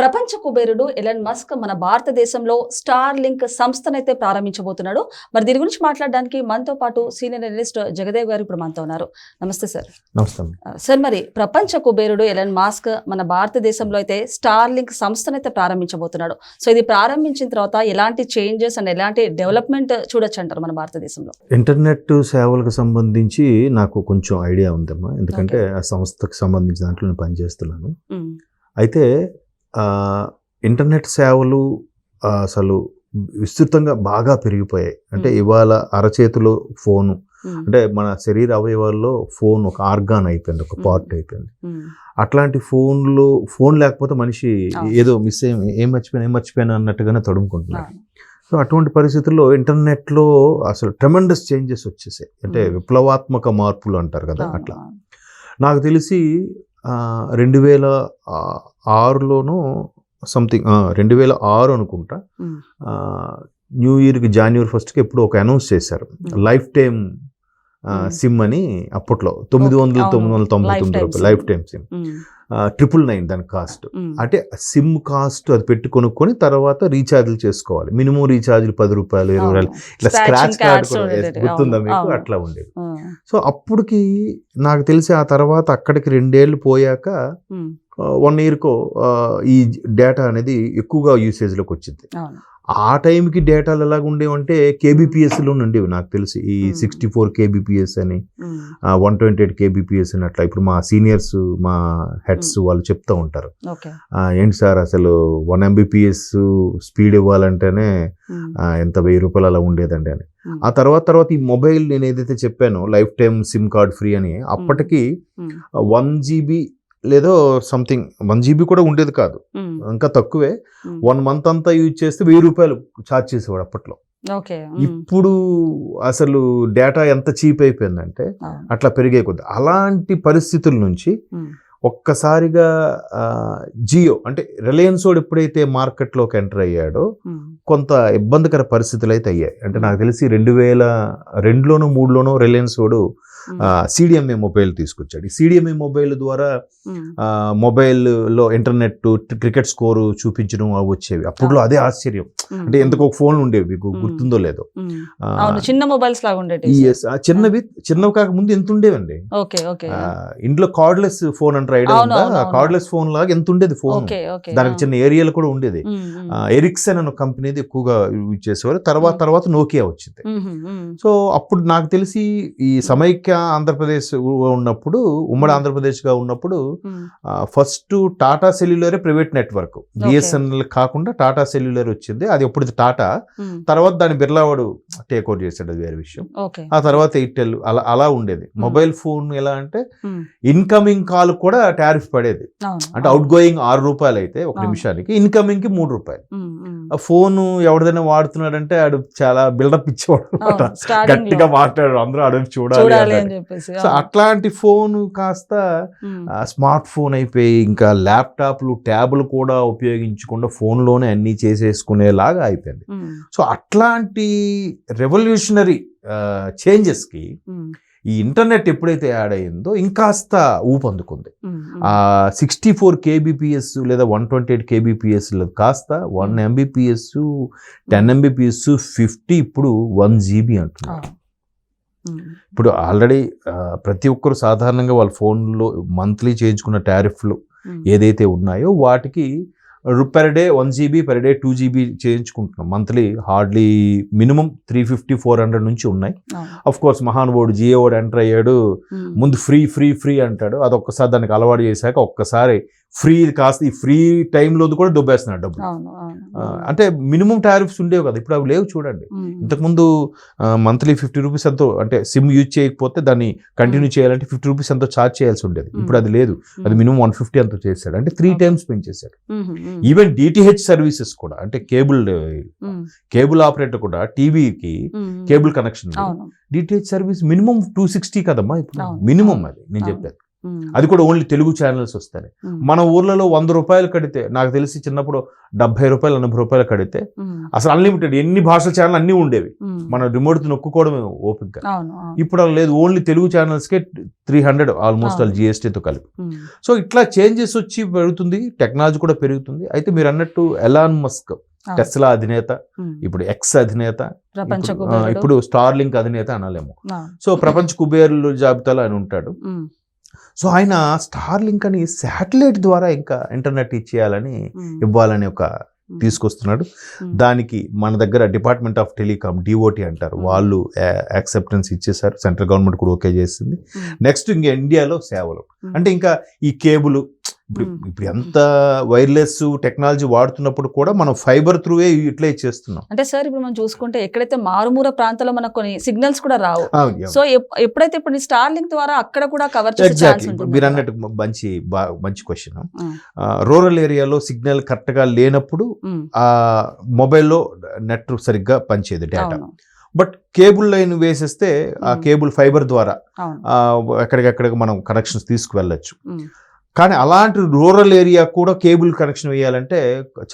ప్రపంచ కుబేరుడు Elon Musk మన భారతదేశంలో స్టార్ లింక్ సంస్థనైతే ప్రారంభించబోతున్నాడు. మరి దీని గురించి మాట్లాడడానికి మనతో పాటు సీనియర్ అనలిస్ట్ జగదేవ్ గారు ఇప్పుడు మనతో ఉన్నారు. నమస్తే సార్. నమస్తే. సార్ మరి ప్రపంచ కుబేరుడు ఎలన్ మాస్క్ మన భారతదేశంలో అయితే స్టార్ లింక్ సంస్థనైతే ప్రారంభించబోతున్నాడు. సో ఇది ప్రారంభించిన తర్వాత ఎలాంటి చేంజెస్ అండ్ ఎలాంటి డెవలప్మెంట్ చూడొచ్చు అంటారు మన భారతదేశంలో? ఇంటర్నెట్ సేవలకు సంబంధించి నాకు కొంచెం ఐడియా ఉందమ్మా. ఎందుకంటే ఆ సంస్థకు సంబంధించిన దాంట్లో నేను పనిచేస్తున్నాను. అయితే ఇంటర్నెట్ సేవలు అసలు విస్తృతంగా బాగా పెరిగిపోయాయి అంటే. ఇవాళ అరచేతిలో ఫోను అంటే మన శరీర అవయవాల్లో ఫోన్ ఒక ఆర్గాన్ అయిపోయింది ఒక. పార్ట్ అయిపోయింది అట్లాంటి ఫోన్లు ఫోన్ లేకపోతే మనిషి. ఏదో మిస్ అయ్యి ఏం మర్చిపోయాను ఏం మర్చిపోయాను అన్నట్టుగానే తడుముకుంటున్నాడు. సో అటువంటి పరిస్థితుల్లో ఇంటర్నెట్లో అసలు ట్రెమెండస్ చేంజెస్ వచ్చేసాయి అంటే. విప్లవాత్మక మార్పులు అంటారు కదా అట్లా. నాకు తెలిసి రెండు వేల ఆరులోనూ సంథింగ్ రెండు వేల ఆరు అనుకుంటా న్యూ ఇయర్కి జనవరి ఫస్ట్కి ఎప్పుడు ఒక అనౌన్స్ చేశారు. Life time. సిమ్ అని అప్పట్లో తొమ్మిది వందల. తొమ్మిది వందల తొంభై తొమ్మిది రూపాయలు. Life time sim triple nine దాని కాస్ట్ అంటే సిమ్ కాస్ట్ అది పెట్టి కొనుక్కొని తర్వాత రీఛార్జ్లు చేసుకోవాలి. మినిమం రీఛార్జ్లు పది రూపాయలు ఇరవై రూపాయలు. ఇట్లా స్క్రాచ్ కార్డ్ గుర్తుందా మీకు. అట్లా ఉండేది. సో అప్పటికి నాకు తెలిసి ఆ తర్వాత అక్కడికి రెండేళ్ళు పోయాక వన్ ఇయర్కో ఈ డేటా అనేది ఎక్కువగా యూసేజ్లోకి వచ్చింది. ఆ టైంకి డేటాలు ఎలాగ ఉండేవంటే కేబీపీఎస్లో ఉండేవి నాకు తెలిసి. ఈ. సిక్స్టీ ఫోర్ కేబీపీఎస్ అని వన్ ట్వంటీ ఎయిట్ కేబీపీఎస్ అని అట్లా. ఇప్పుడు మా సీనియర్స్ మా హెడ్స్ వాళ్ళు చెప్తూ ఉంటారు. ఏంటి సార్ అసలు వన్ ఎంబీపీఎస్ స్పీడ్ ఇవ్వాలంటేనే ఎంత వెయ్యి రూపాయలు అలా ఉండేదండి అని. ఆ తర్వాత తర్వాత ఈ మొబైల్ నేను ఏదైతే చెప్పానో life time sim card free అని అప్పటికి వన్ జీబీ లేదో సంథింగ్ వన్ జీబీ కూడా ఉండేది కాదు. ఇంకా తక్కువే. వన్ మంత్ అంతా యూజ్ చేస్తే వెయ్యి రూపాయలు ఛార్జ్ చేసేవాడు అప్పట్లో. ఇప్పుడు అసలు డేటా ఎంత చీప్ అయిపోయిందంటే. అట్లా పెరిగే కొద్ది. అలాంటి పరిస్థితుల నుంచి ఒక్కసారిగా జియో అంటే రిలయన్స్ వాడు ఎప్పుడైతే మార్కెట్లోకి ఎంటర్ అయ్యాడో కొంత ఇబ్బందికర పరిస్థితులు అయితే అయ్యాయి. అంటే నాకు తెలిసి రెండు వేల రెండులోనో మూడులోనో రిలయన్స్ వాడు సిడిఎంఏ మొబైల్ తీసుకొచ్చాడు. ఈ సిడిఎంఏ మొబైల్ ద్వారా మొబైల్లో ఇంటర్నెట్ క్రికెట్ స్కోరు చూపించడం అవి వచ్చేవి. అప్పుడులో అదే ఆశ్చర్యం. అంటే ఎంతకు ఒక ఫోన్ ఉండేవి మీకు. గుర్తుందో లేదో. చిన్న మొబైల్స్ లాగా ఉండేవి చిన్నవి చిన్నవి కాక ముందు ఎంత ఉండేవండి? ఇంట్లో కార్డ్లెస్ ఫోన్ అంటారు ఐడియా ఉందా. కార్డ్లెస్ ఫోన్ లాగా ఎంత ఉండేది ఫోన్? దానికి చిన్న ఏరియాలు కూడా ఉండేది. ఎరిక్సన్ అనే కంపెనీది ఎక్కువగా యూజ్ చేసేవారు. తర్వాత. తర్వాత నోకియా వచ్చింది. సో అప్పుడు నాకు తెలిసి ఈ సమైక్య ఆంధ్రప్రదేశ్ ఉన్నప్పుడు ఉమ్మడి మ్మ్. ఆంధ్రప్రదేశ్గా ఉన్నప్పుడు ఫస్ట్ టాటా సెల్యులరే ప్రైవేట్ నెట్వర్క్. బిఎస్ఎన్ఎల్ కాకుండా టాటా సెల్యులర్ వచ్చింది. అది అప్పుడు టాటా. తర్వాత దాని బిర్లావాడు టేక్ ఓవర్ చేశాడు అది వేరే విషయం. ఆ తర్వాత ఎయిర్టెల్ అలా అలా ఉండేది. మొబైల్ ఫోన్ ఎలా అంటే ఇన్కమింగ్ కాల్ కూడా టారిఫ్ పడేది. అంటే అవుట్ గోయింగ్ ఆరు రూపాయలు అయితే ఒక. నిమిషానికి ఇన్కమింగ్కి మూడు రూపాయలు. ఫోన్ ఎవరిదైనా వాడుతున్నాడంటే ఆడు చాలా బిల్డప్ ఇచ్చేవాడు. గట్టిగా లో మాట్లాడాడు. అందరూ చూడాలి చూడాలి. అని. చెప్పేసి సో అట్లాంటి ఫోన్ కాస్త స్మార్ట్ ఫోన్ అయిపోయి ఇంకా ల్యాప్టాప్లు ట్యాబ్లు కూడా ఉపయోగించకుండా ఫోన్లోనే అన్నీ చేసేసుకునేలాగా అయిపోయింది. సో అట్లాంటి రెవల్యూషనరీ చేంజెస్కి ఈ ఇంటర్నెట్ ఎప్పుడైతే యాడ్ అయిందో ఇంకాస్త ఊపందుకుంది సిక్స్టీ ఫోర్ కేబీపీఎస్ లేదా వన్ ట్వంటీ ఎయిట్ కేబీపీఎస్ కాస్త one. Mbps ten mbps fifty ఇప్పుడు వన్ జీబీ అంటున్నారు. ఇప్పుడు ఆల్రెడీ ప్రతి ఒక్కరు సాధారణంగా వాళ్ళ ఫోన్లో మంత్లీ చేయించుకున్న టారిఫ్లు ఉమ్, ఏదైతే ఉన్నాయో వాటికి per day one GB per day two GB చేయించుకుంటున్నాం. Monthly hardly minimum three fifty four hundred నుంచి ఉన్నాయి. అఫ్ కోర్స్ మహానుభావుడు జియో వాడు ఎంటర్ అయ్యాడు. ఉమ్, ముందు ఫ్రీ ఫ్రీ ఫ్రీ అంటాడు. అది ఒక్కసారి దానికి అలవాటు చేశాక ఒక్కసారి ఫ్రీ కాస్త ఈ ఫ్రీ టైంలో కూడా దొబ్బేస్తున్నాడు డబ్బులు. అంటే మినిమం టారిఫ్స్ ఉండేవి కదా ఇప్పుడు అవి లేవు చూడండి. ఇంతకుముందు మంత్లీ ఫిఫ్టీ రూపీస్ ఎంతో అంటే సిమ్ యూజ్ చేయకపోతే దాన్ని కంటిన్యూ చేయాలంటే ఫిఫ్టీ రూపీస్ ఎంతో ఛార్జ్ చేయాల్సి ఉండేది. ఇప్పుడు అది లేదు. అది మినిమం వన్ ఫిఫ్టీ ఎంతో చేశాడు. అంటే త్రీ. టైమ్స్ పెంచేశాడు ఈవెన్ డిటిహెచ్ సర్వీసెస్ కూడా అంటే కేబుల్ కేబుల్ ఆపరేటర్ కూడా టీవీకి cable connection DTH service minimum two sixty కదమ్మా ఇప్పుడు? మినిమం అది నేను. చెప్పాను అది కూడా ఓన్లీ తెలుగు ఛానల్స్ వస్తాయి మన ఊర్లలో వంద రూపాయలు కడితే నాకు తెలిసి చిన్నప్పుడు డెబ్బై రూపాయలు ఎనభై రూపాయలు కడితే అసలు అన్లిమిటెడ్ ఎన్ని భాషల ఛానల్ అన్నీ ఉండేవి. మన రిమోట్ నొక్కుకోవడమే ఓపిక. ఇప్పుడు అలా లేదు ఓన్లీ తెలుగు ఛానల్స్కే త్రీ హండ్రెడ్ ఆల్మోస్ట్. వాళ్ళు జిఎస్టీతో కలిపి. సో ఇట్లా చేంజెస్ వచ్చి పెరుగుతుంది టెక్నాలజీ కూడా పెరుగుతుంది. అయితే మీరు అన్నట్టు ఎలాన్ మస్క్. టెస్లా అధినేత ఇప్పుడు ఎక్స్ అధినేత ఇప్పుడు- ఆ, కుబేరుడు. ఇప్పుడు స్టార్ లింక్ అధినేత అనాలేమో. సో ప్రపంచ కుబేరుల జాబితాలో ఆయన ఉంటాడు. సో ఆయన స్టార్ లింక్ అని శాటిలైట్ ద్వారా ఇంకా ఇంటర్నెట్ ఇచ్చేయాలని ఇవ్వాలని ఒక తీసుకొస్తున్నాడు. దానికి మన దగ్గర డిపార్ట్మెంట్ ఆఫ్ టెలికామ్ డిఓటి అంటారు. వాళ్ళు యాక్సెప్టెన్స్ ఇచ్చేసారు సెంట్రల్ గవర్నమెంట్ కూడా ఓకే చేసింది. నెక్స్ట్ ఇంకా ఇండియాలో సేవలు. అంటే ఇంకా ఈ కేబుల్ ఇప్పుడు. ఇప్పుడు ఎంత వైర్లెస్ టెక్నాలజీ వాడుతున్నప్పుడు కూడా మనం ఫైబర్ త్రూవే యూటిలైజ్ చేస్తున్నాం. అంటే సార్ ఇప్పుడు మనం చూసుకుంటే ఎక్కడైతే మారుమూల ప్రాంతాల్లో మనకు కొన్ని సిగ్నల్స్ కూడా రావు. సో ఎప్- ఎప్పుడైతే ఇప్పుడు స్టార్ లింక్ ద్వారా అక్కడ కూడా కవర్ ఎగ్జాక్ట్లీ మీరు. అన్నట్టు మంచి మంచి క్వశ్చన్ రూరల్ ఏరియాలో సిగ్నల్ కరెక్ట్గా లేనప్పుడు ఆ మొబైల్లో నెట్ సరిగ్గా పనిచేయదు డేటా బట్ కేబుల్ లైన్ వేసేస్తే ఆ. కేబుల్ ఫైబర్ ద్వారా ఎక్కడికెక్కడికి మనం కనెక్షన్స్ తీసుకువెళ్ళచ్చు. కానీ అలాంటి రూరల్ ఏరియా కూడా కేబుల్ కనెక్షన్ వేయాలంటే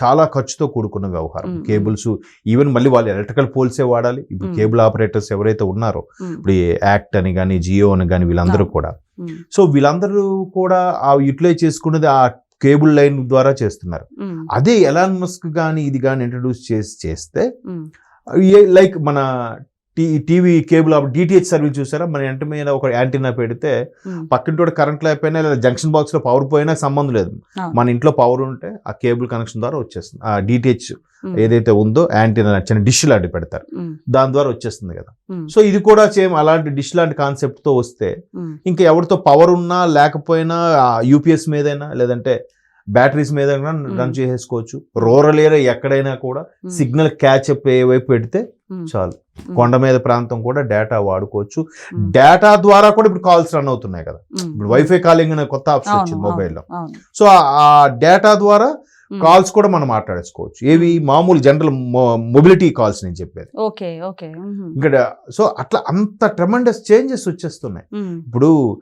చాలా ఖర్చుతో కూడుకున్న వ్యవహారం. కేబుల్స్ ఈవెన్ మళ్ళీ వాళ్ళు ఎలక్ట్రికల్ పోల్సే వాడాలి. ఇప్పుడు. కేబుల్ ఆపరేటర్స్ ఎవరైతే ఉన్నారో ఇప్పుడు యాక్ట్ అని కానీ జియో అని కానీ వీళ్ళందరూ. కూడా. సో వీళ్ళందరూ కూడా ఆ యూటిలైజ్ చేసుకున్నది ఆ కేబుల్ లైన్ ద్వారా చేస్తున్నారు. అదే ఎలాన్ మస్క్ కానీ ఇది కానీ ఇంట్రడ్యూస్ చేసి చేస్తే లైక్ మన T TV cable DTH service చూసారా? మన ఇంటి మీద ఒక యాంటీనా పెడితే పక్కింటి కరెంట్ లేకపోయినా లేదా జంక్షన్ బాక్స్లో పవర్ పోయినా సంబంధం లేదు. మన ఇంట్లో పవర్ ఉంటే ఆ కేబుల్ కనెక్షన్ ద్వారా వచ్చేస్తుంది. ఆ డిటిహెచ్ ఏదైతే ఉందో యాంటీనా చిన్న డిష్ లాంటి పెడతారు. దాని ద్వారా వచ్చేస్తుంది కదా. సో ఇది కూడా సేమ్ అలాంటి డిష్ లాంటి కాన్సెప్ట్తో వస్తే ఇంకా ఎవరితో పవర్ ఉన్నా లేకపోయినా యూపీఎస్ మీదైనా లేదంటే బ్యాటరీస్ మీద రన్. చేసేసుకోవచ్చు. రూరల్ ఏరియా ఎక్కడైనా కూడా సిగ్నల్ క్యాచ్అప్ ఏ వైపు పెడితే చాలు. కొండ మీద ప్రాంతం కూడా డేటా వాడుకోవచ్చు. డేటా ద్వారా కూడా ఇప్పుడు కాల్స్ రన్ అవుతున్నాయి కదా. ఇప్పుడు వైఫై కాలింగ్ అనే కొత్త ఆప్షన్ వచ్చింది మొబైల్లో. సో ఆ- డేటా ద్వారా కాల్స్ కూడా మనం మాట్లాడేసుకోవచ్చు. ఏవి మామూలు జనరల్ మొబిలిటీ కాల్స్ నేను చెప్పేది. Okay okay. ఇక్కడ సో అట్లా అంత ట్రెమండస్ చేంజెస్ వచ్చేస్తున్నాయి. ఇప్పుడు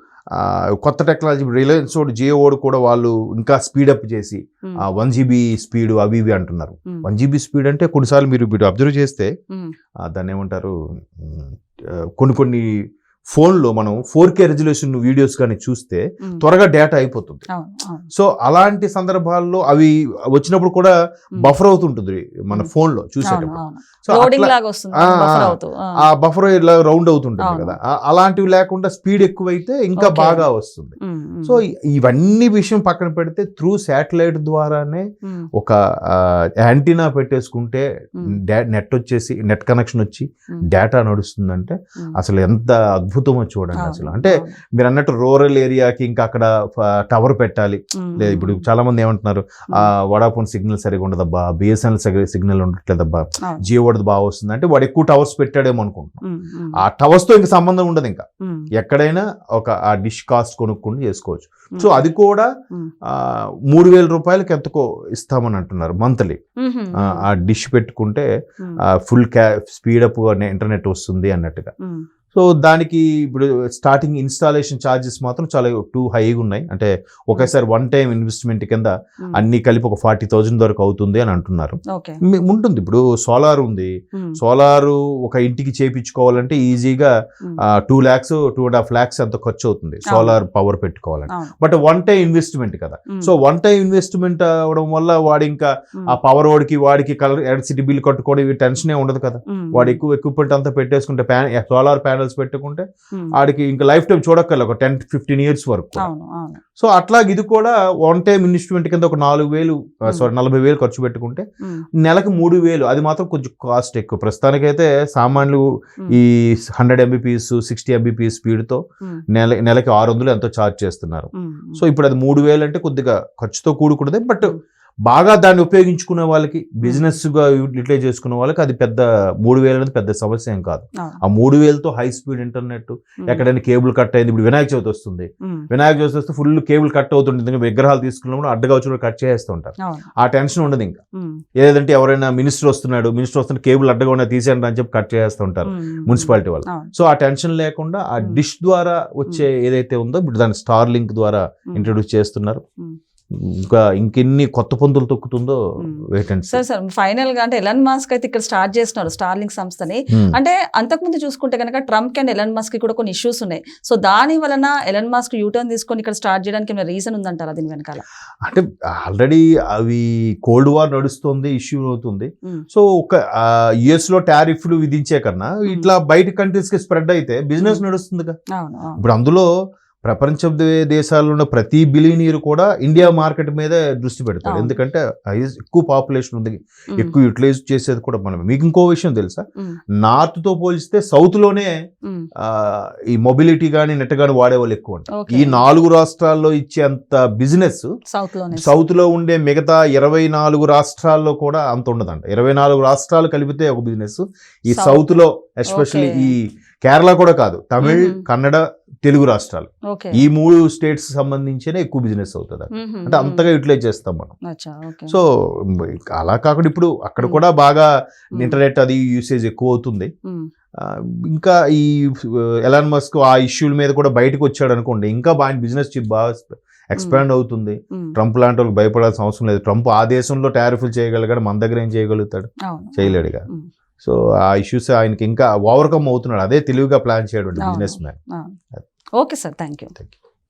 కొత్త టెక్నాలజీ రిలయన్స్ ఓడు జియో కూడా వాళ్ళు ఇంకా స్పీడప్ చేసి వన్ జీబీ స్పీడ్ అవి ఇవి అంటున్నారు. వన్ జీబీ స్పీడ్ అంటే కొన్నిసార్లు మీరు మీరు అబ్జర్వ్ చేస్తే దాన్ని ఏమంటారు కొన్ని కొన్ని ఫోన్లో మనం ఫోర్ కే రెజల్యూషన్ వీడియోస్ కానీ చూస్తే త్వరగా డేటా అయిపోతుంది. సో అలాంటి సందర్భాల్లో అవి వచ్చినప్పుడు కూడా బఫర్ అవుతుంటుంది మన. ఫోన్లో చూసేటప్పుడు. సో ఆ, బఫర్ ఇలా రౌండ్ అవుతుంటుంది. కదా. అలాంటివి లేకుండా స్పీడ్ ఎక్కువైతే ఇంకా. బాగా వస్తుంది. సో ఇవన్నీ విషయం పక్కన పెడితే త్రూ శాటిలైట్ ద్వారానే ఒక యాంటీనా పెట్టేసుకుంటే నెట్ వచ్చేసి నెట్ కనెక్షన్ వచ్చి డేటా నడుస్తుందంటే. అసలు ఎంత అద్భుతమో చూడండి అసలు. అంటే. మీరు అన్నట్టు రూరల్ ఏరియాకి ఇంకా అక్కడ టవర్ పెట్టాలి. లేదు ఇప్పుడు చాలా మంది ఏమంటున్నారు ఆ వడాఫోన్ సిగ్నల్ సరిగా ఉండదబ్బా బిఎస్ఎన్ఎల్ సిగ్నల్ ఉండట్లేదబ్బా. జియో వాడిది బాగా వస్తుంది అంటే వాడు ఎక్కువ టవర్స్ పెట్టాడేమో అనుకుంటున్నాం. ఆ టవర్స్తో ఇంకా సంబంధం ఉండదు ఇంకా. ఎక్కడైనా ఒక ఆ డిష్ కాస్ట్ కొనుక్కొని చేసుకోవచ్చు. సో అది కూడా మూడు వేల రూపాయలకి ఎంతకో ఇస్తామని అంటున్నారు మంత్లీ. ఆ డిష్ పెట్టుకుంటే ఫుల్ క్యా స్పీడప్ ఇంటర్నెట్ వస్తుంది అన్నట్టుగా. సో దానికి ఇప్పుడు స్టార్టింగ్ ఇన్స్టాలేషన్ ఛార్జెస్ మాత్రం చాలా టూ హైగా ఉన్నాయి. అంటే ఒకేసారి వన్ టైం ఇన్వెస్ట్మెంట్ కింద ఉమ్, అన్ని కలిపి ఒక ఫార్టీ థౌజండ్ వరకు అవుతుంది అని అంటున్నారు. ఉంటుంది. ఇప్పుడు సోలార్ ఉంది. సోలారు ఒక ఇంటికి చేపించుకోవాలంటే ఈజీగా two lakhs two and half lakhs అంత ఖర్చు అవుతుంది. సోలార్ పవర్ పెట్టుకోవాలంటే. బట్ వన్ టైం ఇన్వెస్ట్మెంట్ కదా. సో వన్ టైం ఇన్వెస్ట్మెంట్ అవడం వల్ల వాడు ఇంకా ఉమ్, ఆ పవర్ వాడికి వాడికి కలర్ ఎలక్ట్రిసిటీ బిల్ కట్టుకోవడం టెన్షనే ఉండదు కదా. వాడు ఎక్కువ ఎక్విప్మెంట్ అంతా పెట్టేసుకుంటే ప్యాన్ సోలార్ ప్యానల్స్ పెట్టుకుంటే వాడికి ఇంకా లైఫ్ టైం చూడక్కర్లే ఒక టెన్ ఫిఫ్టీన్ ఇయర్స్ వరకు సో అట్లా ఇది కూడా వన్ టైం ఇన్వెస్ట్మెంట్ కింద ఒక నాలుగు వేలు. సారీ నలభై వేలు ఖర్చు పెట్టుకుంటే నెలకు మూడు వేలు అది మాత్రం కొంచెం కాస్ట్ ఎక్కువ. ప్రస్తుతానికైతే సామాన్లు ఈ హండ్రెడ్ ఎంబీపీఎస్ సిక్స్టీ ఎంబీపీఎస్ స్పీడ్తో నెల నెలకి ఆరు వందలు ఎంతో ఛార్జ్ చేస్తున్నారు. సో ఇప్పుడు అది మూడు వేలు అంటే కొద్దిగా ఖర్చుతో కూడుకున్నదే బట్ బాగా దాన్ని ఉపయోగించుకునే వాళ్ళకి బిజినెస్గా యూటిలైజ్ చేసుకునే వాళ్ళకి అది పెద్ద మూడు వేలు అనేది పెద్ద సమస్య ఏం కాదు. ఆ మూడు వేలతో హై స్పీడ్ ఇంటర్నెట్. ఎక్కడైనా కేబుల్ కట్ అయింది ఇప్పుడు వినాయక చవితి వస్తుంది. వినాయక చవితి వస్తే ఫుల్ కేబుల్ కట్ అవుతుంది ఎందుకంటే విగ్రహాలు తీసుకున్నప్పుడు అడ్డగా వచ్చి కట్ చేస్తూ ఉంటారు. ఆ టెన్షన్ ఉండదు ఇంకా. ఏదంటే ఎవరైనా మినిస్టర్ వస్తున్నాడు మినిస్టర్ వస్తున్న కేబుల్ అడ్డగా ఉన్న తీసేయండి అని చెప్పి కట్ చేస్తూ ఉంటారు. మున్సిపాలిటీ వాళ్ళు. సో ఆ టెన్షన్ లేకుండా ఆ. డిష్ ద్వారా వచ్చే ఏదైతే ఉందో ఇప్పుడు దాన్ని స్టార్ లింక్ ద్వారా. ఇంట్రొడ్యూస్ చేస్తున్నారు. ఇంకా ఇంకెన్ని కొత్త పొందులు తొక్కుతుందో. వెయిట్ అండ్ సార్ సార్ ఫైనల్గా అంటే ఎలన్ మాస్క్ అయితే ఇక్కడ స్టార్ట్ చేస్తున్నారు స్టార్లింక్ సంస్థని అంటే అంతకుముందు చూసుకుంటే కనుక ట్రంప్ అండ్ ఎలన్ మాస్క్కి కూడా కొన్ని ఇష్యూస్ ఉన్నాయి సో దాని వలన ఎలన్ మాస్క్ యూటర్న్ తీసుకొని ఇక్కడ స్టార్ట్ చేయడానికి ఏమైనా రీజన్ ఉందంటారా దీని వెనకాల అంటే ఆల్రెడీ అవి కోల్డ్ వార్ నడుస్తుంది ఇష్యూ అవుతుంది. సో ఒక యుఎస్లో టారిఫ్లు విధించే కన్నా ఇట్లా బయట కంట్రీస్కి స్ప్రెడ్ అయితే బిజినెస్. నడుస్తుందిగా. ఇప్పుడు అందులో ప్రపంచ దేశాల్లో ఉన్న ప్రతి బిలియనీర్ కూడా ఇండియా మార్కెట్ మీదే దృష్టి పెడతాడు అవును. ఎందుకంటే ఎక్కువ పాపులేషన్ ఉంది. ఎక్కువ యూటిలైజ్ చేసేది కూడా మనం మీకు ఇంకో విషయం తెలుసా. నార్త్తో పోలిస్తే సౌత్లోనే ఈ మొబిలిటీ కానీ నెట్ కానీ వాడే వాళ్ళు ఎక్కువ ఉంటారు. ఈ నాలుగు రాష్ట్రాల్లో ఇచ్చేంత బిజినెస్ సౌత్లో ఉండే మిగతా ఇరవై నాలుగు రాష్ట్రాల్లో కూడా అంత ఉండదంట ఇరవై నాలుగు రాష్ట్రాలు కలిపితే ఒక బిజినెస్ ఈ. సౌత్లో ఎస్పెషల్లీ. ఈ కేరళ కూడా కాదు తమిళ్. కన్నడ తెలుగు రాష్ట్రాలు. ఈ మూడు స్టేట్స్ సంబంధించేనే ఎక్కువ బిజినెస్ అవుతుంది. అంటే అంతగా యూటిలైజ్ చేస్తాం మనం. సో అలా కాకుండా ఇప్పుడు అక్కడ. కూడా బాగా. ఇంటర్నెట్ అది యూసేజ్ ఎక్కువ అవుతుంది. ఇంకా ఈ ఎలాన్ మస్క్ ఆ ఇష్యూల మీద కూడా బయటకు వచ్చాడు అనుకోండి ఇంకా బాగా బిజినెస్ బాగా ఎక్స్పాండ్ అవుతుంది. ట్రంప్ లాంటి వాళ్ళకి భయపడాల్సిన అవసరం లేదు. ట్రంప్ ఆ దేశంలో టారిఫ్లు చేయగలిగాడు మన దగ్గర ఏం చేయగలుగుతాడు? చేయలేడుగా. సో ఆ ఇష్యూస్ ఆయనకి ఇంకా ఓవర్కమ్ అవుతున్నాడు. అదే తెలివిగా ప్లాన్ చేయడం. Business man. okay sir thank you thank you